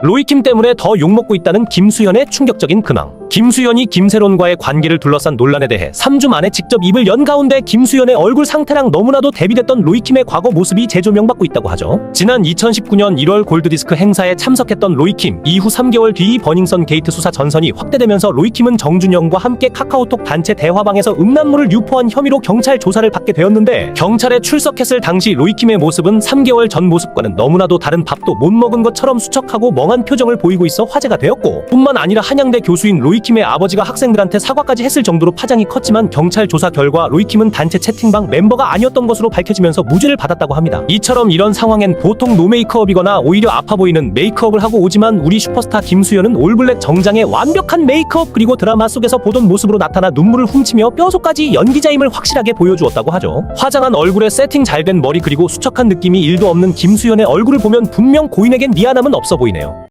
로이킴 때문에 더 욕먹고 있다는 김수현의 충격적인 근황. 김수현이 김세론과의 관계를 둘러싼 논란에 대해 3주 만에 직접 입을 연 가운데 김수현의 얼굴 상태랑 너무나도 대비됐던 로이킴의 과거 모습이 재조명받고 있다고 하죠. 지난 2019년 1월 골드디스크 행사에 참석했던 로이킴 이후 3개월 뒤 버닝썬 게이트 수사 전선이 확대되면서 로이킴은 정준영과 함께 카카오톡 단체 대화방에서 음란물을 유포한 혐의로 경찰 조사를 받게 되었는데 경찰에 출석했을 당시 로이킴의 모습은 3개월 전 모습과는 너무나도 다른 밥도 못 먹은 것처럼 수척하고 멍한 표정을 보이고 있어 화제가 되었고 뿐만 아니라 한양대 교수인 로이 킴의 아버지가 학생들한테 사과까지 했을 정도로 파장이 컸지만 경찰 조사 결과 로이킴은 단체 채팅방 멤버가 아니었던 것으로 밝혀지면서 무죄를 받았다고 합니다. 이처럼 이런 상황엔 보통 노 메이크업이거나 오히려 아파 보이는 메이크업을 하고 오지만 우리 슈퍼스타 김수현은 올블랙 정장에 완벽한 메이크업 그리고 드라마 속에서 보던 모습으로 나타나 눈물을 훔치며 뼈속까지 연기자임을 확실하게 보여주었다고 하죠. 화장한 얼굴에 세팅 잘 된 머리 그리고 수척한 느낌이 일도 없는 김수현의 얼굴을 보면 분명 고인에겐 미안함은 없어 보이네요.